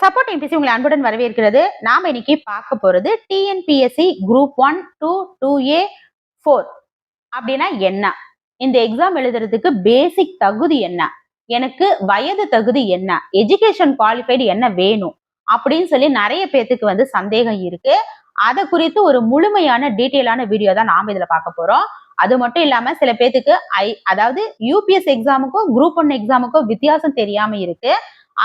Support MBC உங்களை அன்புடன் வரவேற்கிறது. நாம இன்னைக்கு பார்க்க போறது TNPSC group one two two A four அப்படின்னா என்ன? இந்த எக்ஸாம் எழுதுறதுக்கு பேசிக் தகுதி என்ன? எனக்கு வயது தகுதி என்ன? எஜுகேஷன் குவாலிஃபைடு என்ன வேணும்? அப்படின்னு சொல்லி நிறைய பேர்த்துக்கு வந்து சந்தேகம் இருக்கு. அதை குறித்து ஒரு முழுமையான டீட்டெயிலான வீடியோ தான் நாம இதில் பார்க்க போறோம். அது மட்டும் இல்லாம சில பேர்த்துக்கு ஐ அதாவது யூபிஎஸ் எக்ஸாமுக்கும் குரூப் ஒன் எக்ஸாமுக்கும் வித்தியாசம் தெரியாம இருக்கு.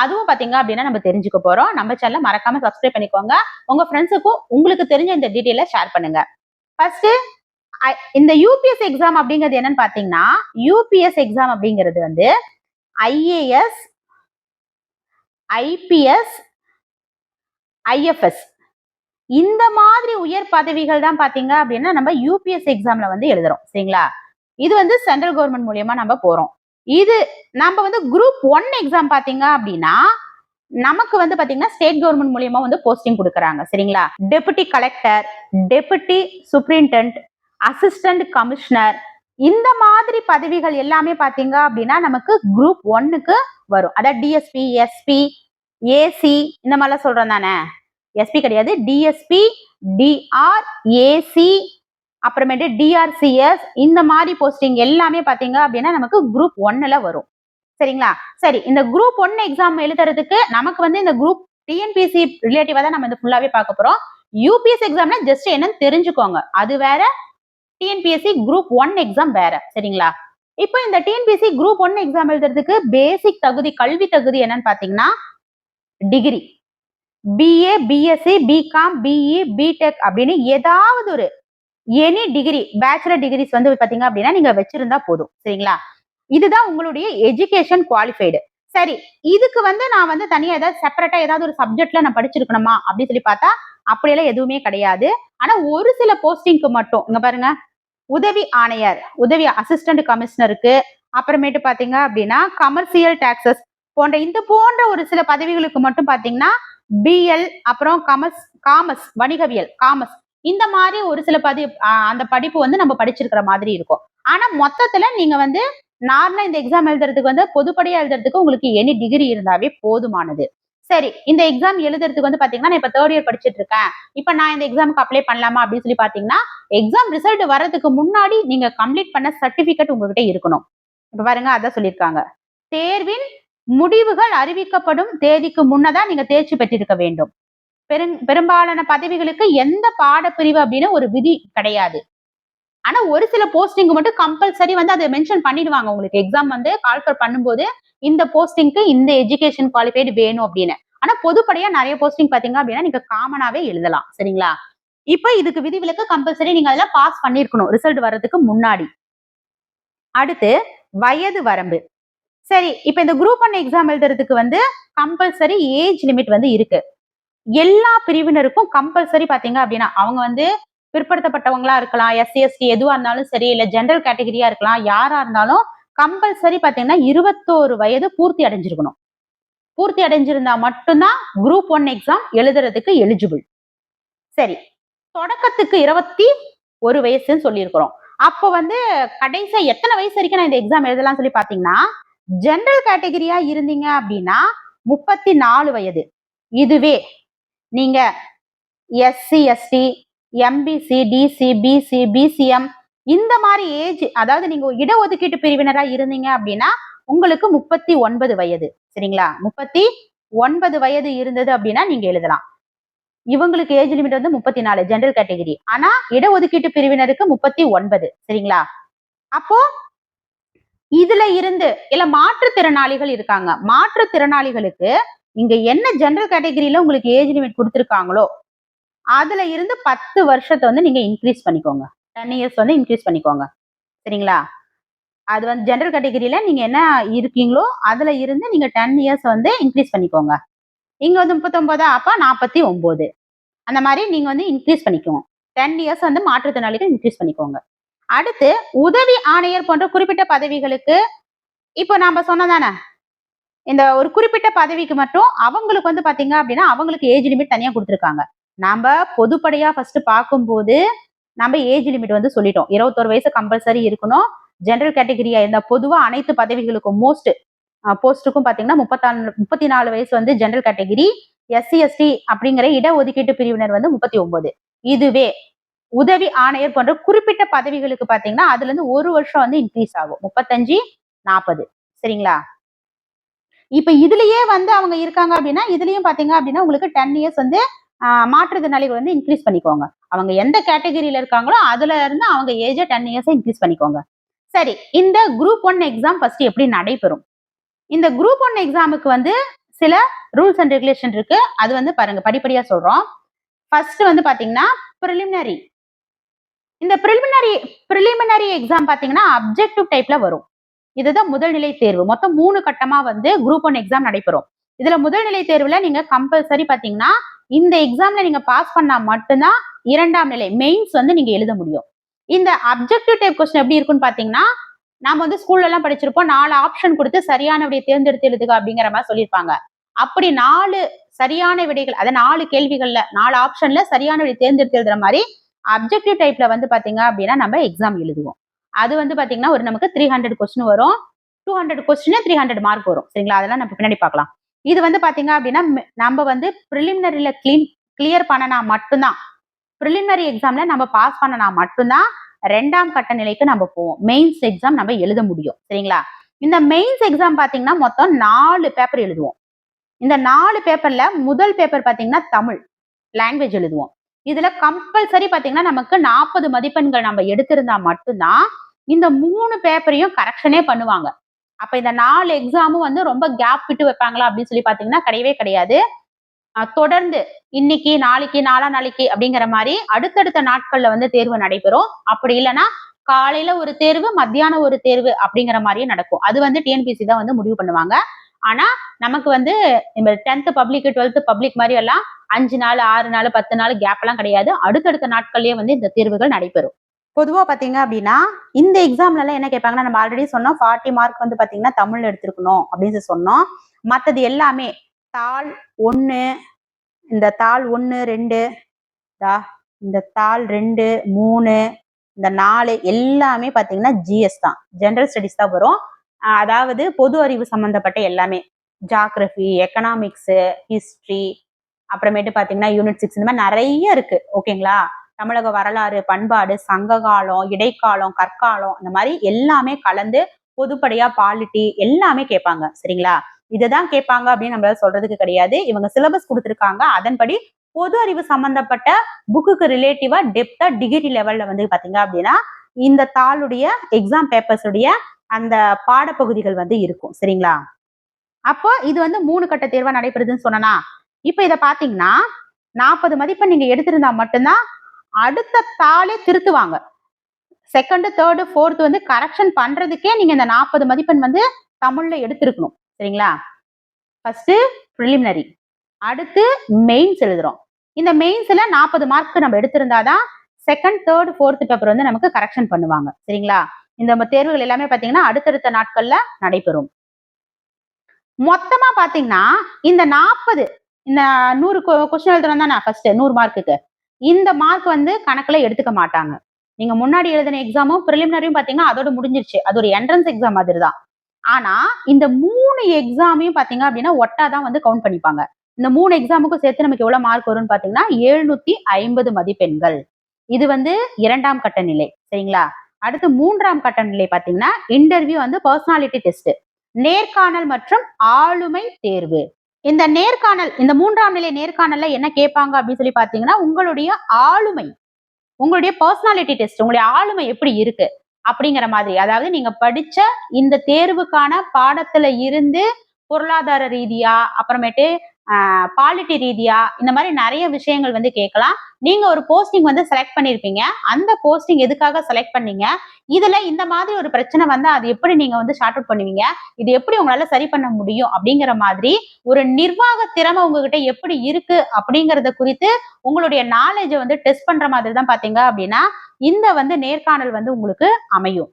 அதுவும் பாத்தீங்க அப்படின்னா நம்ம தெரிஞ்சுக்க போறோம். நம்ம சேனலை மறக்காம சப்ஸ்கிரைப் பண்ணிக்கோங்க. உங்க ஃப்ரெண்ட்ஸுக்கும் உங்களுக்கு தெரிஞ்ச இந்த டீட்டெயில ஷேர் பண்ணுங்க. ஃபர்ஸ்ட் இந்த யூபிஎஸ் எக்ஸாம் அப்படிங்கிறது என்னன்னு பாத்தீங்கன்னா யூபிஎஸ் எக்ஸாம் அப்படிங்கிறது வந்து ஐஏஎஸ் ஐபிஎஸ் ஐஎஃப்எஸ் இந்த மாதிரி உயர் பதவிகள் தான் பாத்தீங்க அப்படின்னா நம்ம யூபிஎஸ் எக்ஸாம்ல வந்து எழுதுறோம். சரிங்களா? இது வந்து சென்ட்ரல் கவர்மெண்ட் மூலியமா நம்ம போறோம். இது நம்ம வந்து குரூப் ஒன் எக்ஸாம் பாத்தீங்க அப்படின்னா நமக்கு வந்து பாத்தீங்கன்னா ஸ்டேட் கவர்மெண்ட் மூலியமா வந்து போஸ்டிங் கொடுக்குறாங்க. சரிங்களா? Deputy collector deputy superintendent assistant commissioner இந்த மாதிரி பதவிகள் எல்லாமே பாத்தீங்க அப்படின்னா நமக்கு குரூப் ஒன்னுக்கு வரும். அதாவது டிஎஸ்பி எஸ்பி ஏசி இந்த மாதிரிலாம் சொல்றோம் தானே? எஸ்பி கிடையாது. டிஎஸ்பி டிஆர் ஏசி அப்புறமேட்டு டிஆர்சிஎஸ் இந்த மாதிரி போஸ்டிங் எல்லாமே பார்த்தீங்க அப்படின்னா நமக்கு குரூப் ஒன்னுல வரும். சரிங்களா? சரி இந்த குரூப் ஒன் எக்ஸாம் எழுதுறதுக்கு நமக்கு வந்து இந்த குரூப் டிஎன்பிசி ரிலேட்டிவா தான் நம்ம இந்த ஃபுல்லாவே பார்க்க போறோம். யூபிஎஸ் எக்ஸாம்னா ஜஸ்ட் என்னன்னு தெரிஞ்சுக்கோங்க. அது வேற டிஎன்பிஎஸ்சி குரூப் ஒன் எக்ஸாம் வேற. சரிங்களா? இப்போ இந்த டிஎன்பிஎஸ்சி குரூப் ஒன் எக்ஸாம் எழுதுறதுக்கு பேசிக் தகுதி கல்வி தகுதி என்னன்னு பாத்தீங்கன்னா degree BA BSc BCom BE BTech அப்படின்னு ஏதாவது ஒரு எனி டிகிரி பேச்சுலர் டிகிரிஸ் வந்து பாத்தீங்க அப்படின்னா நீங்க வச்சிருந்தா போதும். சரிங்களா? இதுதான் உங்களுடைய எஜுகேஷன் குவாலிஃபைடு சரி இதுக்கு வந்து நான் வந்து தனியா ஏதாவது செப்பரேட்டா ஏதாவது ஒரு சப்ஜெக்ட்ல நான் படிச்சிருக்கணுமா அப்படின்னு சொல்லி பார்த்தா அப்படியெல்லாம் எதுவுமே கிடையாது. ஆனா ஒரு சில போஸ்டிங்க்கு மட்டும் இங்க பாருங்க. உதவி ஆணையர் உதவி அசிஸ்டன்ட் கமிஷனருக்கு அப்புறமேட்டு பாத்தீங்க அப்படின்னா கமர்சியல் டாக்ஸஸ் போன்ற இந்த போன்ற ஒரு சில பதவிகளுக்கு மட்டும் பாத்தீங்கன்னா பிஎல் அப்புறம் கமர்ஸ் காமர்ஸ் வணிகவியல் காமர்ஸ் இந்த மாதிரி ஒரு சில பதி அந்த படிப்பு வந்து நம்ம படிச்சிருக்கிற மாதிரி இருக்கும். ஆனா மொத்தத்துல நீங்க வந்து நார்மலா இந்த எக்ஸாம் எழுதுறதுக்கு வந்து பொதுப்படியா எழுதுறதுக்கு உங்களுக்கு எனி டிகிரி இருந்தாவே போதுமானது. சரி இந்த எக்ஸாம் எழுதுறதுக்கு வந்து பாத்தீங்கன்னா நான் இப்ப தேர்ட் இயர் படிச்சுட்டு இருக்கேன் இப்ப நான் இந்த எக்ஸாமுக்கு அப்ளை பண்ணலாமா அப்படின்னு சொல்லி பாத்தீங்கன்னா எக்ஸாம் ரிசல்ட் வர்றதுக்கு முன்னாடி நீங்க கம்ப்ளீட் பண்ண சர்டிபிகேட் உங்ககிட்ட இருக்கணும். இப்ப பாருங்க அதான் சொல்லியிருக்காங்க. தேர்வின் முடிவுகள் அறிவிக்கப்படும் தேதிக்கு முன்னதான் நீங்க தேர்ச்சி பெற்றிருக்க வேண்டும். பெரும் பெரும்பாலான பதவிகளுக்கு எந்த பாடப்பிரிவு அப்படின்னு ஒரு விதி கிடையாது. ஆனா ஒரு சில போஸ்டிங் மட்டும் கம்பல்சரி வந்து அதை மென்ஷன் பண்ணிடுவாங்க. உங்களுக்கு எக்ஸாம் வந்து கால்ஃபர் பண்ணும்போது இந்த போஸ்டிங்க்கு இந்த எஜுகேஷன் குவாலிஃபைடு வேணும் அப்படின்னு. ஆனா பொதுப்படையா நிறைய போஸ்டிங் பாத்தீங்க அப்படின்னா நீங்க காமனாவே எழுதலாம். சரிங்களா? இப்ப இதுக்கு விதிவிலக்கு கம்பல்சரி நீங்க அதெல்லாம் பாஸ் பண்ணிருக்கணும் ரிசல்ட் வர்றதுக்கு முன்னாடி. அடுத்து வயது வரம்பு. சரி இப்ப இந்த குரூப் ஒன் எக்ஸாம் எழுதுறதுக்கு வந்து கம்பல்சரி ஏஜ் லிமிட் வந்து இருக்கு. எல்லா பிரிவினருக்கும் கம்பல்சரி பாத்தீங்க அப்படின்னா அவங்க வந்து பிற்படுத்தப்பட்டவங்களா இருக்கலாம் எஸ்சி எஸ்டி எதுவா இருந்தாலும் சரி இல்ல ஜென்ரல் கேட்டகரியா இருக்கலாம் யாரா இருந்தாலும் கம்பல்சரி பாத்தீங்கன்னா இருபத்தோரு வயது பூர்த்தி அடைஞ்சிருக்கணும். பூர்த்தி அடைஞ்சிருந்தா மட்டும்தான் குரூப் ஒன் எக்ஸாம் எழுதுறதுக்கு எலிஜிபிள் சரி தொடக்கத்துக்கு இருபத்தி ஒரு வயசுன்னு சொல்லியிருக்கிறோம். அப்போ வந்து கடைசியா எத்தனை வயசு வரைக்கும் நான் இந்த எக்ஸாம் எழுதலாம் சொல்லி பாத்தீங்கன்னா ஜென்ரல் கேட்டகரியா இருந்தீங்க அப்படின்னா முப்பத்தி நாலு வயது. இதுவே நீங்க SC ST MBC DC BC BCM இந்த மாதிரி ஏஜ் அதாவது நீங்க இடஒதுக்கீட்டு பிரிவினரா இருந்தீங்க அப்படின்னா உங்களுக்கு முப்பத்தி ஒன்பது வயது. சரிங்களா? முப்பத்தி ஒன்பது வயது இருந்தது அப்படின்னா நீங்க எழுதலாம். இவங்களுக்கு ஏஜ் லிமிட் வந்து முப்பத்தி நாலு ஜென்ரல் கேட்டகரி ஆனா இடஒதுக்கீட்டு பிரிவினருக்கு முப்பத்தி ஒன்பது. சரிங்களா? அப்போ இதுல இருந்து இல்ல மாற்றுத்திறனாளிகள் இருக்காங்க. மாற்றுத்திறனாளிகளுக்கு இங்க என்ன ஜென்ரல் கேட்டகரியில உங்களுக்கு ஏஜ் லிமிட் கொடுத்துருக்காங்களோ அதுல இருந்து பத்து வருஷத்தை வந்து நீங்க இன்க்ரீஸ் பண்ணிக்கோங்க. டென் இயர்ஸ் வந்து இன்க்ரீஸ் பண்ணிக்கோங்க. சரிங்களா? அது வந்து ஜென்ரல் கேட்டகரியில நீங்க என்ன இருக்கீங்களோ அதுல இருந்து நீங்க டென் இயர்ஸ் வந்து இன்க்ரீஸ் பண்ணிக்கோங்க. இங்க வந்து முப்பத்தொன்பதா அப்போ நாற்பத்தி ஒன்பது. அந்த மாதிரி நீங்க வந்து இன்க்ரீஸ் பண்ணிக்கோங்க. டென் இயர்ஸ் வந்து மாற்றுத்திறனாளிகள் இன்க்ரீஸ் பண்ணிக்கோங்க. அடுத்து உதவி ஆணையர் போன்ற குறிப்பிட்ட பதவிகளுக்கு இப்போ நாம சொன்னதானே இந்த ஒரு குறிப்பிட்ட பதவிக்கு மட்டும் அவங்களுக்கு வந்து பாத்தீங்க அப்படின்னா அவங்களுக்கு ஏஜ் லிமிட் தனியா கொடுத்துருக்காங்க. நாம பொதுப்படையா ஃபர்ஸ்ட் பார்க்கும்போது நம்ம ஏஜ் லிமிட் வந்து சொல்லிட்டோம். இருபத்தோரு வயசு கம்பல்சரி இருக்கணும். ஜென்ரல் கேட்டகரியா இருந்த பொதுவா அனைத்து பதவிகளுக்கும் மோஸ்ட் போஸ்ட்டுக்கும் பாத்தீங்கன்னா முப்பத்தாலு முப்பத்தி நாலு வயசு வந்து ஜென்ரல் கேட்டகிரி எஸ்சி எஸ்டி அப்படிங்கிற இடஒதுக்கீட்டு பிரிவினர் வந்து முப்பத்தி ஒன்பது இதுவே உதவி ஆணையர் போன்ற குறிப்பிட்ட பதவிகளுக்கு பாத்தீங்கன்னா அதுல இருந்து ஒரு வருஷம் வந்து இன்க்ரீஸ் ஆகும். முப்பத்தஞ்சு நாற்பது சரிங்களா? இப்போ இதுலயே வந்து அவங்க இருக்காங்க அப்படின்னா இதுலயும் பாத்தீங்க அப்படின்னா உங்களுக்கு டென் இயர்ஸ் வந்து மாற்றுத்திறனாளிகள் வந்து இன்க்ரீஸ் பண்ணிக்கோங்க. அவங்க எந்த கேட்டகரியில இருக்காங்களோ அதுல இருந்து அவங்க ஏஜை டென் இயர்ஸ் இன்க்ரீஸ் பண்ணிக்கோங்க. சரி இந்த குரூப் ஒன் எக்ஸாம் ஃபர்ஸ்ட் எப்படி நடைபெறும்? இந்த குரூப் ஒன் எக்ஸாமுக்கு வந்து சில ரூல்ஸ் அண்ட் ரெகுலேஷன் இருக்கு. அது வந்து பாருங்க படிப்படியா சொல்றோம். ஃபர்ஸ்ட் வந்து பாத்தீங்கன்னா ப்ரிலிமினரி இந்த ப்ரிலிமினரி ப்ரிலிமினரி எக்ஸாம் பாத்தீங்கன்னா அப்ஜெக்டிவ் டைப்ல வரும். இதுதான் முதல்நிலை தேர்வு. மொத்தம் மூணு கட்டமா வந்து குரூப் ஒன் எக்ஸாம் நடைபெறும். இதுல முதல்நிலை தேர்வுல நீங்க கம்பல்சரி பாத்தீங்கன்னா இந்த எக்ஸாம்ல நீங்க பாஸ் பண்ணா மட்டும்தான் இரண்டாம் நிலை மெயின்ஸ் வந்து நீங்க எழுத முடியும். இந்த அப்ஜெக்டிவ் டைப் கொஸ்டின் எப்படி இருக்குன்னு பாத்தீங்கன்னா நாம வந்து ஸ்கூல்ல எல்லாம் படிச்சிருப்போம். நாலு ஆப்ஷன் கொடுத்து சரியான விடையை தேர்ந்தெடுத்து எழுதுக அப்படிங்கிற மாதிரி சொல்லியிருப்பாங்க. அப்படி நாலு சரியான விடைகள் அதாவது நாலு கேள்விகள்ல நாலு ஆப்ஷன்ல சரியான விடை தேர்ந்தெடுத்து எழுதுற மாதிரி அப்ஜெக்டிவ் டைப்ல வந்து பாத்தீங்க அப்படின்னா நம்ம எக்ஸாம் எழுதுவோம். அது வந்து பாத்தீங்கன்னா ஒரு நமக்கு த்ரீ ஹண்ட்ரட் கொஸ்டின் வரும். Two hundred question three hundred mark வரும். சரிங்களா? அதெல்லாம் நம்ம பின்னாடி பார்க்கலாம். இது வந்து பாத்தீங்க அப்படின்னா நம்ம வந்து ப்ரிலிமினரியில கிளீன் கிளியர் பண்ணனா மட்டும்தான். ப்ரிலிமினரி எக்ஸாம்ல நம்ம பாஸ் பண்ணனா மட்டும்தான் ரெண்டாம் கட்ட நிலைக்கு நம்ம போவோம். மெயின்ஸ் எக்ஸாம் நம்ம எழுத முடியும். சரிங்களா? இந்த மெயின்ஸ் எக்ஸாம் பாத்தீங்கன்னா மொத்தம் நாலு பேப்பர் எழுதுவோம். இந்த நாலு பேப்பர்ல முதல் பேப்பர் பாத்தீங்கன்னா தமிழ் லாங்குவேஜ் எழுதுவோம். இதுல கம்பல்சரி பாத்தீங்கன்னா நமக்கு நாற்பது மதிப்பெண்கள் நம்ம எடுத்திருந்தா மட்டும்தான் இந்த மூணு பேப்பரையும் கரெக்ஷனே பண்ணுவாங்க. அப்ப இந்த நாலு எக்ஸாமும் வந்து ரொம்ப கேப் விட்டு வைப்பாங்களா அப்படின்னு சொல்லி பாத்தீங்கன்னா கிடையவே கிடையாது. தொடர்ந்து இன்னைக்கு நாளைக்கு நாலா நாளைக்கு அப்படிங்கிற மாதிரி அடுத்தடுத்த நாட்கள்ல வந்து தேர்வு நடைபெறும். அப்படி இல்லைன்னா காலையில ஒரு தேர்வு மத்தியானம் ஒரு தேர்வு அப்படிங்கிற மாதிரியே நடக்கும். அது வந்து டிஎன்பிசி தான் வந்து முடிவு பண்ணுவாங்க. ஆனா நமக்கு வந்து இந்த டென்த் பப்ளிக் டுவெல்த் பப்ளிக் மாதிரி எல்லாம் அஞ்சு நாள் ஆறு நாள் பத்து நாள் கேப் எல்லாம் கிடையாது. அடுத்தடுத்த நாட்கள்லயே வந்து இந்த தேர்வுகள் நடைபெறும். பொதுவா பாத்தீங்க அப்படின்னா இந்த எக்ஸாம்ல எல்லாம் என்ன கேட்பாங்கன்னா நம்ம ஆல்ரெடி சொன்னோம் ஃபார்ட்டி மார்க் வந்து பாத்தீங்கன்னா தமிழ்ல எடுத்திருக்கணும் அப்படின்னு சொல்லி சொன்னோம். மத்தது எல்லாமே தாள் ஒண்ணு இந்த தாள் ஒண்ணு ரெண்டு தா இந்த தாள் ரெண்டு மூணு இந்த நாலு எல்லாமே பாத்தீங்கன்னா ஜிஎஸ் தான். ஜென்ரல் ஸ்டடிஸ் தான் வரும். அதாவது பொது அறிவு சம்பந்தப்பட்ட எல்லாமே. ஜாகிரபி எக்கனாமிக்ஸ் ஹிஸ்டரி அப்புறமேட்டு பாத்தீங்கன்னா யூனிட் சிக்ஸ் இந்த மாதிரி நிறைய இருக்கு. ஓகேங்களா தமிழக வரலாறு பண்பாடு சங்க காலம் இடைக்காலம் கற்காலம் இந்த மாதிரி எல்லாமே கலந்து பொதுப்படையா பாலிட்டி எல்லாமே கேட்பாங்க. சரிங்களா? இதுதான் கேட்பாங்க அப்படின்னு நம்மளால சொல்றதுக்கு கிடையாது. இவங்க சிலபஸ் கொடுத்துருக்காங்க. அதன்படி பொது அறிவு சம்பந்தப்பட்ட புக்குக்கு ரிலேட்டிவா டெப்தா டிகிரி லெவல்ல வந்து பாத்தீங்க அப்படின்னா இந்த தாளுடைய எக்ஸாம் பேப்பர்ஸுடைய அந்த பாடப்பகுதிகள் வந்து இருக்கும். சரிங்களா? அப்போ இது வந்து மூணு கட்ட தேர்வா நடைபெறுதுன்னு சொன்னனா இப்ப இத பாத்தீங்கன்னா நாற்பது மதிப்பெண் நீங்க எடுத்திருந்தா மட்டும்தான் அடுத்த தாளே திருத்துவாங்க. செகண்ட் தேர்டு ஃபோர்த் வந்து கரெக்ஷன் பண்றதுக்கே நீங்க இந்த நாற்பது மதிப்பெண் வந்து தமிழ்ல எடுத்திருக்கணும். சரிங்களா? ஃபர்ஸ்ட் ப்ரிலிமினரி அடுத்து மெயின்ஸ் எழுதுறோம். இந்த மெயின்ஸ்ல நாற்பது மார்க் நம்ம எடுத்திருந்தாதான் செகண்ட் தேர்ட் ஃபோர்த் பேப்பர் வந்து நமக்கு கரெக்ஷன் பண்ணுவாங்க. சரிங்களா? இந்த தேர்வுகள் எல்லாமே பாத்தீங்கன்னா அடுத்தடுத்த நாட்கள்ல நடைபெறும். மொத்தமா பாத்தீங்கன்னா இந்த நாற்பது இந்த நூறு கொஸ்டின் எழுதுறோம் தானே ஃபர்ஸ்ட் நூறு மார்க்குக்கு இந்த மார்க் வந்து கணக்குல எடுத்துக்க மாட்டாங்க. நீங்க முன்னாடி எழுதின எக்ஸாமும் ப்ரிலிமினரியும் பாத்தீங்கன்னா அதோட முடிஞ்சிருச்சு. அது ஒரு என்ட்ரன்ஸ் எக்ஸாம் மாதிரி தான் ஆனா இந்த மூணு எக்ஸாமையும் பாத்தீங்க அப்படின்னா ஒட்டா தான் வந்து கவுண்ட் பண்ணிப்பாங்க. இந்த மூணு எக்ஸாமுக்கும் சேர்த்து நமக்கு எவ்வளவு மார்க் வரும்னு பாத்தீங்கன்னா எழுநூத்தி ஐம்பது மதிப்பெண்கள். இது வந்து இரண்டாம் கட்ட நிலை. சரிங்களா? அடுத்து மூன்றாம் கட்ட நிலை பாத்தீங்கன்னா இன்டர்வியூ வந்து பர்சனாலிட்டி டெஸ்ட் நேர்காணல் மற்றும் ஆளுமை தேர்வு. இந்த நேர்காணல் இந்த மூன்றாம் நிலை நேர்காணல்ல என்ன கேட்பாங்க அப்படின்னு சொல்லி பாத்தீங்கன்னா உங்களுடைய ஆளுமை உங்களுடைய பர்சனாலிட்டி டெஸ்ட் உங்களுடைய ஆளுமை எப்படி இருக்கு அப்படிங்கிற மாதிரி. அதாவது நீங்க படிச்ச இந்த தேர்வுக்கான பாடத்துல இருந்து பொருளாதார ரீதியா அப்புறமேட்டு பாலிட்டி ரீதியா இந்த மாதிரி நிறைய விஷயங்கள் வந்து கேட்கலாம். நீங்க ஒரு போஸ்டிங் வந்து செலக்ட் பண்ணிருப்பீங்க. அந்த போஸ்டிங் எதுக்காக செலக்ட் பண்ணீங்க? இதுல இந்த மாதிரி ஒரு பிரச்சனை வந்து அது எப்படி நீங்க வந்து ஷார்ட் அவுட் பண்ணுவீங்க? இது எப்படி உங்களால சரி பண்ண முடியும்? அப்படிங்கிற மாதிரி ஒரு நிர்வாக திறமை உங்ககிட்ட எப்படி இருக்கு? அப்படிங்கறத குறித்து உங்களுடைய நாலேஜை வந்து டெஸ்ட் பண்ற மாதிரி தான் பாத்தீங்க அப்படின்னா இந்த வந்து நேர்காணல் வந்து உங்களுக்கு அமையும்.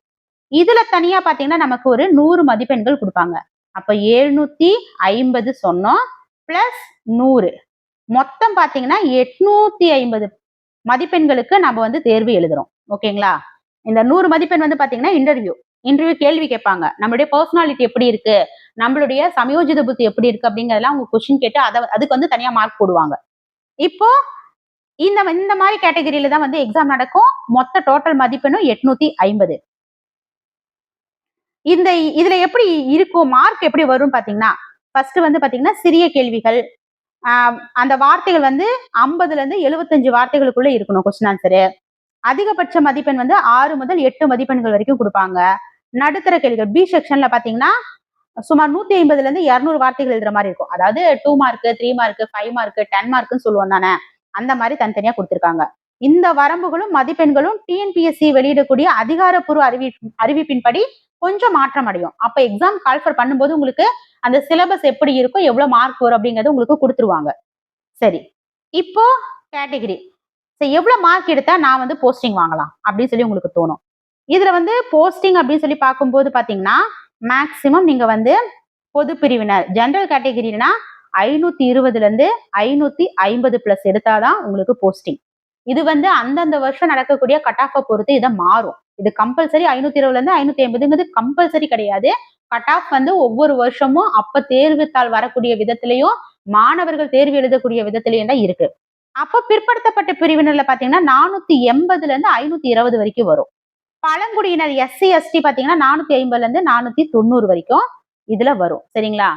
இதுல தனியா பாத்தீங்கன்னா நமக்கு ஒரு நூறு மதிப்பெண்கள் கொடுப்பாங்க. அப்ப எழுநூத்தி ஐம்பது சொன்னோம். பிளஸ் நூறு. மொத்தம் பாத்தீங்கன்னா எட்நூத்தி ஐம்பது மதிப்பெண்களுக்கு நம்ம வந்து தேர்வு எழுதுறோம். ஓகேங்களா? இந்த நூறு மதிப்பெண் வந்து பாத்தீங்கன்னா இன்டர்வியூ இன்டர்வியூ கேள்வி கேட்பாங்க. நம்மளுடைய பர்சனாலிட்டி எப்படி இருக்கு? நம்மளுடைய சமயோஜித புத்தி எப்படி இருக்கு அப்படிங்கறதெல்லாம் அவங்க கொஸ்டின் கேட்டு அதை அதுக்கு வந்து தனியா மார்க் போடுவாங்க. இப்போ இந்த இந்த மாதிரி கேட்டகரியில தான் வந்து எக்ஸாம் நடக்கும். மொத்த டோட்டல் மதிப்பெண்ணும் எட்நூத்தி ஐம்பது. இந்த இதுல எப்படி இருக்கும் மார்க் எப்படி வரும் பாத்தீங்கன்னா ஃபர்ஸ்ட் வந்து பாத்தீங்கன்னா சிறிய கேள்விகள். அந்த வார்த்தைகள் வந்து ஐம்பதுல இருந்து எழுபத்தஞ்சு வார்த்தைகளுக்குள்ள இருக்கணும் கொஸ்டின் ஆன்சரு அதிகபட்ச மதிப்பெண் வந்து ஆறு முதல் எட்டு மதிப்பெண்கள் வரைக்கும் கொடுப்பாங்க. நடுத்தர கேள்விகள் பி செக்ஷன்ல பாத்தீங்கன்னா சுமார் நூத்தி ஐம்பதுல இருந்து இருநூறு வார்த்தைகள் எழுதுற மாதிரி இருக்கும். அதாவது two mark three mark five mark ten மார்க்னு சொல்லுவோம் தானே? அந்த மாதிரி தனித்தனியா கொடுத்துருக்காங்க. இந்த வரம்புகளும் மதிப்பெண்களும் டிஎன்பிஎஸ்சி வெளியிடக்கூடிய அதிகாரப்பூர்வ அறிவி அறிவிப்பின்படி கொஞ்சம் மாற்றம் அடையும். அப்ப எக்ஸாம் கால்ஃபர் பண்ணும்போது உங்களுக்கு அந்த சிலபஸ் எப்படி இருக்கும் எவ்வளவு மார்க் வரும் அப்படிங்கறது உங்களுக்கு கொடுத்துருவாங்க. சரி. இப்போ கேட்டகிரி சரி எவ்வளவு மார்க் எடுத்தா நான் வந்து போஸ்டிங் வாங்கலாம் அப்படின்னு சொல்லி உங்களுக்கு தோணும். இதுல வந்து போஸ்டிங் அப்படின்னு சொல்லி பார்க்கும்போது பாத்தீங்கன்னா மேக்சிமம் நீங்க வந்து பொது பிரிவினர் ஜென்ரல் கேட்டகிரினா ஐநூத்தி இருபதுல இருந்து ஐநூத்தி ஐம்பது பிளஸ் எடுத்தாதான் உங்களுக்கு போஸ்டிங் இது வந்து அந்தந்த வருஷம் நடக்கக்கூடிய கட் ஆஃபை பொறுத்து இதை மாறும். இது கம்பல்சரி ஐநூத்தி இருபதுல இருந்து ஐநூத்தி ஐம்பதுங்கிறது கம்பல்சரி கிடையாது. கட் ஆஃப் வந்து ஒவ்வொரு வருஷமும் அப்ப தேர்வுத்தாள் வரக்கூடிய விதத்திலையும் மாணவர்கள் தேர்வு எழுதக்கூடிய விதத்திலையும் தான் இருக்கு. அப்ப பிற்படுத்தப்பட்ட பிரிவினர்ல பாத்தீங்கன்னா நானூத்தி எண்பதுல இருந்து ஐநூத்தி இருபது வரைக்கும் வரும். பழங்குடியினர் எஸ்சி எஸ்டி பாத்தீங்கன்னா நானூத்தி ஐம்பதுல இருந்து நானூத்தி தொண்ணூறு வரைக்கும் இதுல வரும். சரிங்களா?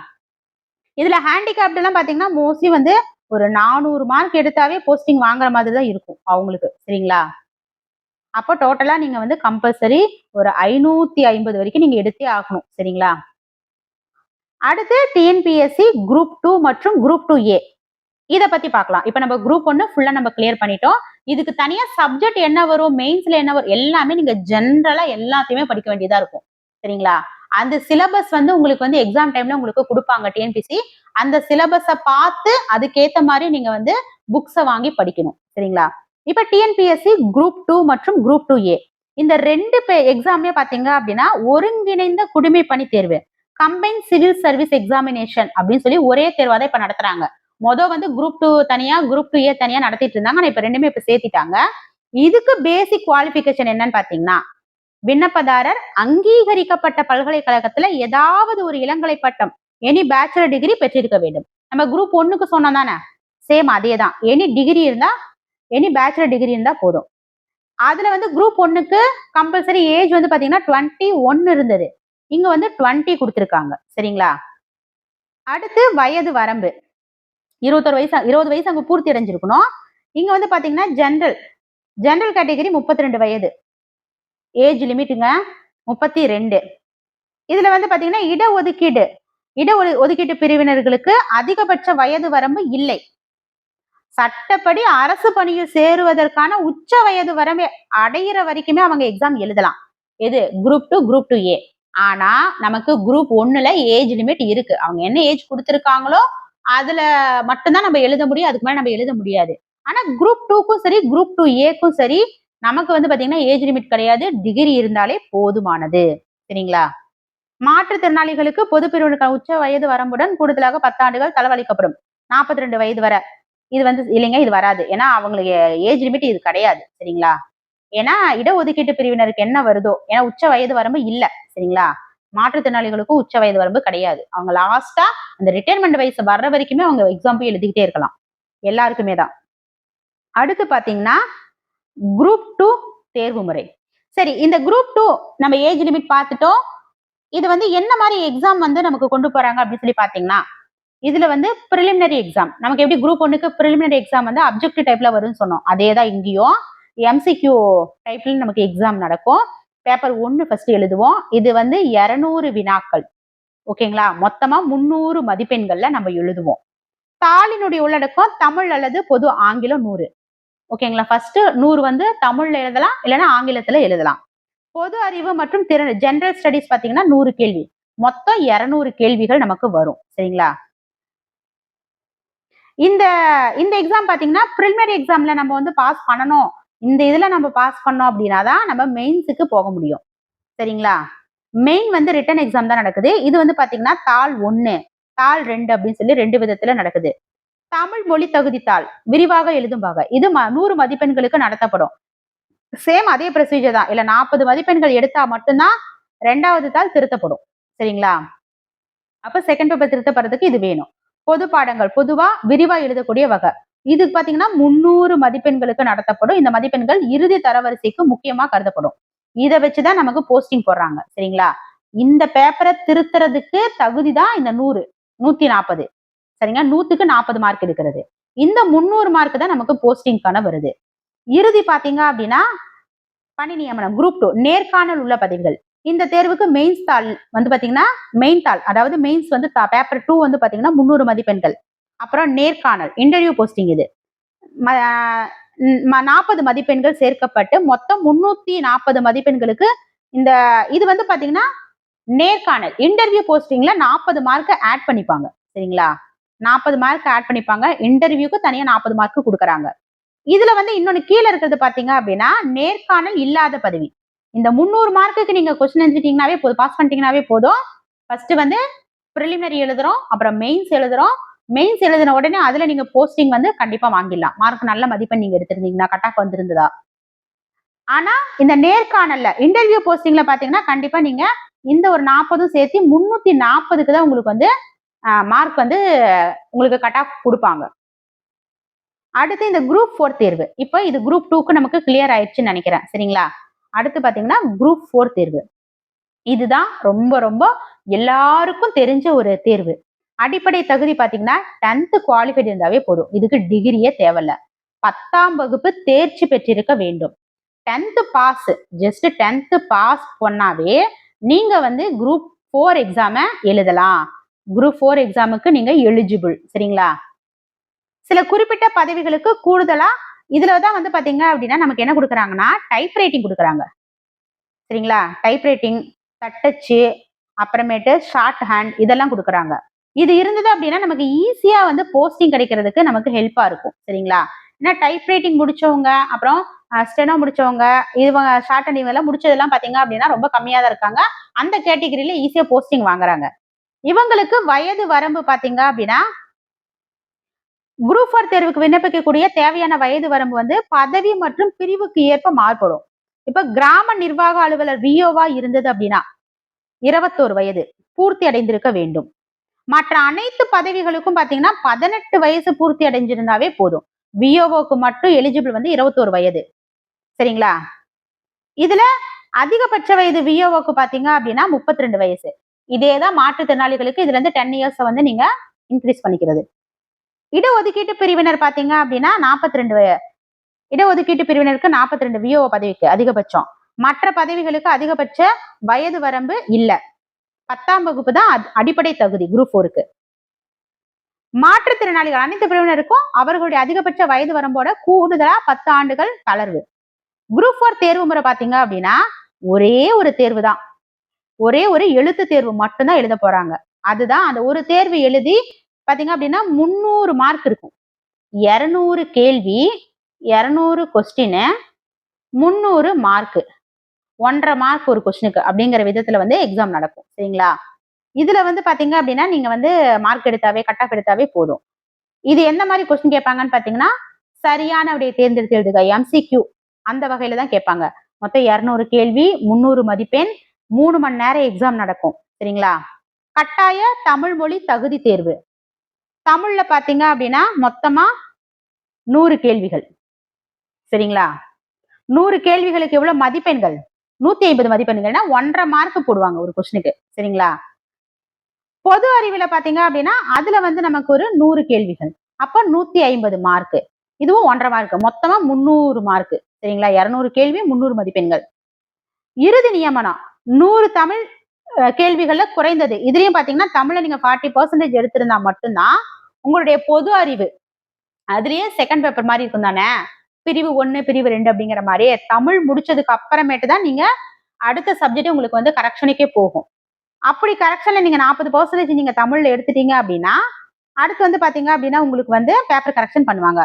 இதுல ஹேண்டிகேப்ட் எல்லாம் பாத்தீங்கன்னா மோஸ்ட்லி வந்து ஒரு நானூறு மார்க் எடுத்தாவே போஸ்டிங் வாங்குற மாதிரி தான் இருக்கும் அவங்களுக்கு. சரிங்களா? அப்போ டோட்டலாக நீங்கள் வந்து கம்பல்சரி ஒரு ஐநூற்றி ஐம்பது வரைக்கும் நீங்கள் எடுத்தே ஆகணும். சரிங்களா? அடுத்து டிஎன்பிஎஸ்சி குரூப் டூ மற்றும் குரூப் டூ ஏ இதை பற்றி பார்க்கலாம். இப்போ நம்ம குரூப் ஒன்று ஃபுல்லாக நம்ம கிளியர் பண்ணிட்டோம். இதுக்கு தனியாக சப்ஜெக்ட் என்ன வரும் மெயின்ஸில் என்ன வரும் எல்லாமே நீங்கள் ஜென்ரலாக எல்லாத்தையுமே படிக்க வேண்டியதாக இருக்கும். சரிங்களா? அந்த சிலபஸ் வந்து உங்களுக்கு வந்து எக்ஸாம் டைம்ல உங்களுக்கு கொடுப்பாங்க டிஎன்பிசி அந்த சிலபஸை பார்த்து அதுக்கேற்ற மாதிரி நீங்க வந்து புக்ஸை வாங்கி படிக்கணும். சரிங்களா? இப்ப டிஎன்பிஎஸ்சி குரூப் டூ மற்றும் குரூப் டூ ஏ இந்த ரெண்டு எக்ஸாமே பாத்தீங்க அப்படின்னா ஒருங்கிணைந்த குடிமை பணி தேர்வு. கம்பைன் சிவில் சர்வீஸ் எக்ஸாமினேஷன் அப்படின்னு சொல்லி ஒரே தேர்வா தான் இப்ப நடத்துறாங்க. மொதல் வந்து குரூப் டூ தனியா குரூப் டூ ஏ தனியா நடத்திட்டு இருந்தாங்க. ஆனா இப்ப ரெண்டுமே இப்ப சேர்த்திட்டாங்க. இதுக்கு பேசிக் குவாலிபிகேஷன் என்னன்னு பாத்தீங்கன்னா விண்ணப்பதாரர் அங்கீகரிக்கப்பட்ட பல்கலைக்கழகத்துல ஏதாவது ஒரு இளங்கலை பட்டம் எனி பேச்சுலர் டிகிரி பெற்றிருக்க வேண்டும். நம்ம குரூப் ஒன்னுக்கு சொன்னோம் தானே? சேம் அதே தான் எனி டிகிரி இருந்தா எனி பேச்சுலர் டிகிரி இருந்தா போதும். அதுல வந்து குரூப் ஒன்றுக்கு கம்பல்சரி ஏஜ் வந்து பாத்தீங்கன்னா டுவெண்ட்டி ஒன் இருந்தது. இங்க வந்து டுவெண்ட்டி கொடுத்துருக்காங்க. சரிங்களா? அடுத்து வயது வரம்பு. இருபத்தொரு வயசு இருபது வயசு அங்க பூர்த்தி அடைஞ்சிருக்கணும். இங்க வந்து பாத்தீங்கன்னா ஜென்ரல் ஜென்ரல் கேட்டகரி முப்பத்தி ரெண்டு வயது. ஏஜ் லிமிட்டுங்க முப்பத்தி ரெண்டு இதுல வந்து பாத்தீங்கன்னா இடஒதுக்கீடு இட ஒதுக்கீட்டு பிரிவினர்களுக்கு அதிகபட்ச வயது வரம்பு இல்லை. சட்டப்படி அரசு பணியில் சேருவதற்கான உச்ச வயது வரம்பு அடையிற வரைக்குமே அவங்க எக்ஸாம் எழுதலாம். எது? Group two group two A ஆனா நமக்கு குரூப் ஒன்னுல ஏஜ் லிமிட் இருக்கு. அவங்க என்ன ஏஜ் கொடுத்துருக்காங்களோ அதுல மட்டும்தான் நம்ம எழுத முடியும். அதுக்கு மேலே நம்ம எழுத முடியாது. ஆனா குரூப் டூக்கும் சரி குரூப் டூ ஏக்கும் சரி நமக்கு வந்து பாத்தீங்கன்னா ஏஜ் லிமிட் கிடையாது. டிகிரி இருந்தாலே போதுமானது. சரிங்களா? மாற்றுத்திறனாளிகளுக்கு பொது பிரிவினருக்கான உச்ச வயது வரம்புடன் கூடுதலாக பத்தாண்டுகள் செலவழிக்கப்படும் நாற்பத்தி ரெண்டு வயது வரை. இது வந்து இல்லைங்க இது வராது. ஏன்னா அவங்களுக்கு ஏஜ் லிமிட் இது கிடையாது சரிங்களா? ஏன்னா இடஒதுக்கீட்டு பிரிவினருக்கு என்ன வருதோ ஏன்னா உச்ச வயது வரம்பு இல்லை சரிங்களா? மாற்றுத்திறனாளிகளுக்கும் உச்ச வயது வரம்பு கிடையாது. அவங்க லாஸ்டா அந்த ரிட்டைர்மெண்ட் வயசு வர்ற வரைக்குமே அவங்க எக்ஸாம் போய் எழுதிக்கிட்டே இருக்கலாம். எல்லாருக்குமே தான். அடுத்து பாத்தீங்கன்னா குரூப் டூ தேர்வு முறை. சரி இந்த குரூப் டூ நம்ம ஏஜ் லிமிட் பார்த்துட்டோம். இது வந்து என்ன மாதிரி எக்ஸாம் வந்து நமக்கு கொண்டு போறாங்க அப்படின்னு சொல்லி பாத்தீங்கன்னா இதுல வந்து ப்ரிலிமினரி எக்ஸாம் நமக்கு எப்படி குரூப் ஒன்னுக்கு ப்ரிலிமினரி எக்ஸாம் வந்து அப்ஜெக்டிவ் டைப்ல வரும்னு சொன்னோம். அதே தான் இங்கேயும் எம்சிக்யூ டைப்ல நமக்கு எக்ஸாம் நடக்கும். பேப்பர் ஒன்று ஃபர்ஸ்ட் எழுதுவோம். இது வந்து இரநூறு வினாக்கள். ஓகேங்களா? மொத்தமா முந்நூறு மதிப்பெண்கள்ல நம்ம எழுதுவோம். தாளினுடைய உள்ளடக்கம் தமிழ் அல்லது பொது ஆங்கிலம் நூறு. ஓகேங்களா? ஃபர்ஸ்ட் நூறு வந்து தமிழ்ல எழுதலாம் இல்லைன்னா ஆங்கிலத்துல எழுதலாம். பொது அறிவு மற்றும் திறன் ஜென்ரல் ஸ்டடிஸ் பாத்தீங்கன்னா நூறு கேள்வி. மொத்தம் இரநூறு கேள்விகள் நமக்கு வரும். சரிங்களா? இந்த இந்த எக்ஸாம் பாத்தீங்கன்னா ப்ரிலிமினரி எக்ஸாம்ல நம்ம வந்து பாஸ் பண்ணணும். இந்த இதுல நம்ம பாஸ் பண்ணோம் அப்படின்னா தான் நம்ம மெயின்ஸுக்கு போக முடியும். சரிங்களா? மெயின் வந்து ரிட்டன் எக்ஸாம் தான் நடக்குது. இது வந்து பாத்தீங்கன்னா தாள் ஒன்னு தாள் ரெண்டு அப்படின்னு சொல்லி ரெண்டு விதத்துல நடக்குது. தமிழ் மொழி தகுதி தாள் விரிவாக எழுதும்பாக இது நூறு மதிப்பெண்களுக்கு நடத்தப்படும். சேம் அதே ப்ரொசீஜர் தான். இல்ல நாற்பது மதிப்பெண்கள் எடுத்தா மட்டும்தான் ரெண்டாவது தாள் திருத்தப்படும். சரிங்களா? அப்ப செகண்ட் பேப்பர் திருத்தப்படுறதுக்கு இது வேணும். பொது பாடங்கள் பொதுவா விரிவா எழுதக்கூடிய வகை. இது பாத்தீங்கன்னா முன்னூறு மதிப்பெண்களுக்கு நடத்தப்படும். இந்த மதிப்பெண்கள் இறுதி தரவரிசைக்கு முக்கியமா கருதப்படும். இதை வச்சுதான் நமக்கு போஸ்டிங் போடுறாங்க. சரிங்களா? இந்த பேப்பரை திருத்துறதுக்கு தகுதி தான் இந்த நூறு நூத்தி நாற்பது சரிங்க நூத்துக்கு நாற்பது மார்க் எடுக்கிறது. இந்த முந்நூறு மார்க் தான் நமக்கு போஸ்டிங்கான வருது. இறுதி பாத்தீங்க அப்படின்னா பணி நியமனம் குரூப் டூ நேர்காணல் உள்ள பதவிகள். இந்த தேர்வுக்கு மெயின்ஸ் தாள் வந்து பாத்தீங்கன்னா மெயின் தாள். அதாவது மெயின்ஸ் வந்து பேப்பர் டூ வந்து பாத்தீங்கன்னா முந்நூறு மதிப்பெண்கள். அப்புறம் நேர்காணல் இன்டர்வியூ போஸ்டிங் இது. நாற்பது மதிப்பெண்கள் சேர்க்கப்பட்டு மொத்தம் முன்னூத்தி நாற்பது மதிப்பெண்களுக்கு இந்த இது வந்து பாத்தீங்கன்னா நேர்காணல். இன்டர்வியூ போஸ்டிங்ல நாற்பது மார்க் ஆட் பண்ணிப்பாங்க. சரிங்களா? நாற்பது மார்க் ஆட் பண்ணிப்பாங்க. இன்டர்வியூக்கு தனியா நாற்பது மார்க் கொடுக்குறாங்க. இதுல வந்து இன்னொன்னு கீழே இருக்கிறது பாத்தீங்க அப்படின்னா நேர்காணல் இல்லாத பதவி. இந்த முந்நூறு மார்க்குக்கு நீங்க கொஸ்டின் எழுதிட்டீங்கனாவே போதும். பாஸ் பண்ணிட்டீங்கன்னாவே போதும். ஃபர்ஸ்ட் வந்து ப்ரிலிமினரி எழுதுறோம் அப்புறம் மெயின்ஸ் எழுதுறோம். மெயின்ஸ் எழுதின உடனே அதுல நீங்க போஸ்டிங் வந்து கண்டிப்பா வாங்கிடலாம். மார்க் நல்ல மதிப்பெண் நீங்க எடுத்திருந்தீங்கன்னா கட் வந்திருந்ததா? ஆனா இந்த நேர்காணல்ல இன்டர்வியூ போஸ்டிங்ல பாத்தீங்கன்னா கண்டிப்பா நீங்க இந்த ஒரு நாற்பதும் சேர்த்து முன்னூத்தி நாற்பதுக்கு தான் உங்களுக்கு வந்து மார்க் வந்து உங்களுக்கு கட் ஆஃப் கொடுப்பாங்க. அடுத்து இந்த குரூப் ஃபோர் தேர்வு. இப்போ இது குரூப் டூக்கு நமக்கு கிளியர் ஆயிடுச்சுன்னு நினைக்கிறேன். சரிங்களா? அடுத்து பாத்தீங்கன்னா குரூப் ஃபோர் தேர்வு. இதுதான் ரொம்ப ரொம்ப எல்லாருக்கும் தெரிஞ்ச ஒரு தேர்வு. அடிப்படை தகுதி பாத்தீங்கன்னா டென்த் குவாலிஃபைட் இருந்தாவே போதும். இதுக்கு டிகிரியே தேவையில்ல. பத்தாம் வகுப்பு தேர்ச்சி பெற்றிருக்க வேண்டும். Tenth pass just tenth pass பண்ணாவே நீங்க வந்து குரூப் ஃபோர் எக்ஸாமை எழுதலாம். குரூப் ஃபோர் எக்ஸாமுக்கு நீங்க எலிஜிபிள் சரிங்களா? சில குறிப்பிட்ட பதவிகளுக்கு கூடுதலா இதுல தான் வந்து பாத்தீங்க அப்படின்னா நமக்கு என்ன கொடுக்குறாங்கன்னா டைப் ரைட்டிங் கொடுக்குறாங்க. சரிங்களா? டைப் ரைட்டிங் தட்டச்சு அப்புறமேட்டு ஷார்ட் ஹேண்ட் இதெல்லாம் கொடுக்குறாங்க. இது இருந்தது அப்படின்னா நமக்கு ஈஸியா வந்து போஸ்டிங் கிடைக்கிறதுக்கு நமக்கு ஹெல்ப்பா இருக்கும். சரிங்களா? ஏன்னா டைப் ரைட்டிங் முடிச்சவங்க அப்புறம் ஸ்டெனோ முடிச்சவங்க இவங்க ஷார்ட் அண்ட் இவங்க எல்லாம் முடிச்சதெல்லாம் பாத்தீங்க அப்படின்னா ரொம்ப கம்மியா தான் இருக்காங்க. அந்த கேட்டகரியில ஈஸியா போஸ்டிங் வாங்குறாங்க. இவங்களுக்கு வயது வரம்பு பாத்தீங்க அப்படின்னா குரூப் ஃபோர் தேர்வுக்கு விண்ணப்பிக்கக்கூடிய தேவையான வயது வரம்பு வந்து பதவி மற்றும் பிரிவுக்கு ஏற்ப மாறுபடும். இப்ப கிராம நிர்வாக அலுவலர் விஓவா இருந்தது அப்படின்னா இருபத்தோரு வயது பூர்த்தி அடைந்திருக்க வேண்டும். மற்ற அனைத்து பதவிகளுக்கும் பாத்தீங்கன்னா பதினெட்டு வயசு பூர்த்தி அடைஞ்சிருந்தாவே போதும். விஓஓக்கு மட்டும் எலிஜிபிள் வந்து இருபத்தோரு வயது. சரிங்களா? இதுல அதிகபட்ச வயது விஓஓக்கு பாத்தீங்க அப்படின்னா முப்பத்தி ரெண்டு வயசு. இதேதான் மாற்றுத்திறனாளிகளுக்கு இதுல இருந்து டென் இயர்ஸ் வந்து நீங்க இன்க்ரீஸ் பண்ணிக்கிறது. இடஒதுக்கீட்டு பிரிவினர் பாத்தீங்க அப்படின்னா நாற்பத்தி ரெண்டு இடஒதுக்கீட்டு பிரிவினருக்கு நாற்பத்தி ரெண்டு விஓ பதவிக்கு அதிகபட்சம். மற்ற பதவிகளுக்கு அதிகபட்ச வயது வரம்பு இல்ல. பத்தாம் வகுப்பு தான் அடிப்படை தகுதி குரூப் ஃபோருக்கு மாற்றுத்திறனாளிகள் அனைத்து பிரிவினருக்கும் அவர்களுடைய அதிகபட்ச வயது வரம்போட கூடுதலா பத்து ஆண்டுகள் தளர்வு. குரூப் ஃபோர் தேர்வு முறை பாத்தீங்க அப்படின்னா ஒரே ஒரு தேர்வு தான். ஒரே ஒரு எழுத்து தேர்வு மட்டும்தான் எழுத போறாங்க. அதுதான் அந்த ஒரு தேர்வு எழுதி பாத்தீங்க அப்படின்னா முந்நூறு மார்க் இருக்கும். இரநூறு கேள்வி இரநூறு கொஸ்டின் முந்நூறு மார்க்கு ஒன்றரை மார்க் ஒரு கொஸ்டினுக்கு அப்படிங்கிற விதத்துல வந்து எக்ஸாம் நடக்கும். சரிங்களா? இதுல வந்து பாத்தீங்க அப்படின்னா நீங்க வந்து மார்க் எடுத்தாவே கட் ஆஃப் எடுத்தாவே போதும். இது எந்த மாதிரி கொஸ்டின் கேட்பாங்கன்னு பாத்தீங்கன்னா சரியான அப்படியே தேர்ந்தெடுத்து எழுதுக. எம்சிக்யூ அந்த வகையில தான் கேட்பாங்க. மொத்தம் இரநூறு கேள்வி முந்நூறு மதிப்பெண் மூணு மணி நேரம் எக்ஸாம் நடக்கும். சரிங்களா? கட்டாய தமிழ் மொழி தகுதி தேர்வு. தமிழ்ல பாத்தீங்க அப்படின்னா மொத்தமா நூறு கேள்விகள். சரிங்களா? நூறு கேள்விகளுக்கு எவ்வளவு மதிப்பெண்கள்? நூத்தி ஐம்பது மதிப்பெண்கள்னா ஒன்றரை மார்க் போடுவாங்க ஒரு கொஸ்டினுக்கு சரிங்களா? பொது அறிவுல பாத்தீங்க அப்படின்னா அதுல வந்து நமக்கு ஒரு நூறு கேள்விகள். அப்ப நூத்தி ஐம்பது மார்க் இதுவும் ஒன்றரை மார்க் மொத்தமா முந்நூறு மார்க் சரிங்களா? இருநூறு கேள்வி முந்நூறு மதிப்பெண்கள். இறுதி நியமனம். நூறு தமிழ் கேள்விகள்ல குறைந்தது. இதுலயும் பாத்தீங்கன்னா தமிழ்ல நீங்க ஃபார்ட்டி பர்சன்டேஜ் எடுத்திருந்தா மட்டும்தான் உங்களுடைய பொது அறிவு. அதுலயே செகண்ட் பேப்பர் மாதிரி இருக்கும் தானே? பிரிவு ஒன்னு பிரிவு ரெண்டு அப்படிங்கிற மாதிரி தமிழ் முடிச்சதுக்கு அப்புறமேட்டு தான் நீங்க அடுத்த சப்ஜெக்ட் உங்களுக்கு வந்து கரெக்ஷனுக்கே போகும். அப்படி கரெக்ஷன்ல நீங்க நாற்பது பர்சன்டேஜ் நீங்க தமிழ்ல எடுத்துட்டீங்க அப்படின்னா அடுத்து வந்து பாத்தீங்க அப்படின்னா உங்களுக்கு வந்து பேப்பர் கரெக்ஷன் பண்ணுவாங்க.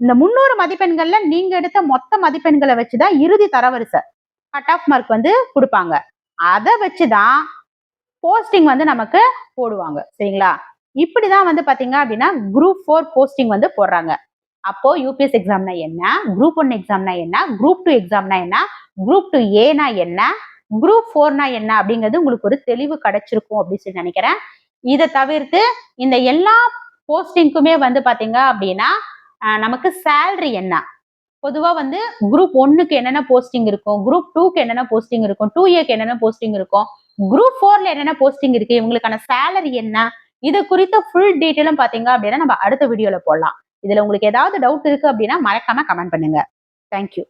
இந்த முன்னூறு மதிப்பெண்கள்ல நீங்க எடுத்த மொத்த மதிப்பெண்களை வச்சுதான் இறுதி தரவரிசை கட் ஆஃப் மார்க் வந்து கொடுப்பாங்க. அதை வச்சுதான் போஸ்டிங் வந்து நமக்கு போடுவாங்க. சரிங்களா? இப்படிதான் வந்து பாத்தீங்க அப்படின்னா குரூப் ஃபோர் போஸ்டிங் வந்து போடுறாங்க. அப்போ யூபிஎஸ் எக்ஸாம்னா என்ன? குரூப் ஒன் எக்ஸாம்னா என்ன? குரூப் டூ எக்ஸாம்னா என்ன? குரூப் டூ ஏனா என்ன? குரூப் ஃபோர்னா என்ன? அப்படிங்கிறது உங்களுக்கு ஒரு தெளிவு கிடைச்சிருக்கும் அப்படின்னு சொல்லி நினைக்கிறேன். இதை தவிர்த்து இந்த எல்லா போஸ்டிங்க்குமே வந்து பாத்தீங்க அப்படின்னா நமக்கு சேல்ரி என்ன? பொதுவா வந்து குரூப் ஒன்னுக்கு என்னென்ன போஸ்டிங் இருக்கும் குரூப் டூக்கு என்னென்ன போஸ்டிங் இருக்கும் டூ ஏக்கு என்னென்ன போஸ்டிங் இருக்கும் குரூப் ஃபோர்ல என்னென்ன போஸ்டிங் இருக்கு இவங்களுக்கான சேலரி என்ன இது குறித்த ஃபுல் டீட்டெயிலும் பாத்தீங்க அப்படின்னா நம்ம அடுத்த வீடியோல போடலாம். இதுல உங்களுக்கு ஏதாவது டவுட் இருக்கு அப்படின்னா மறக்காம கமெண்ட் பண்ணுங்க. தேங்க்யூ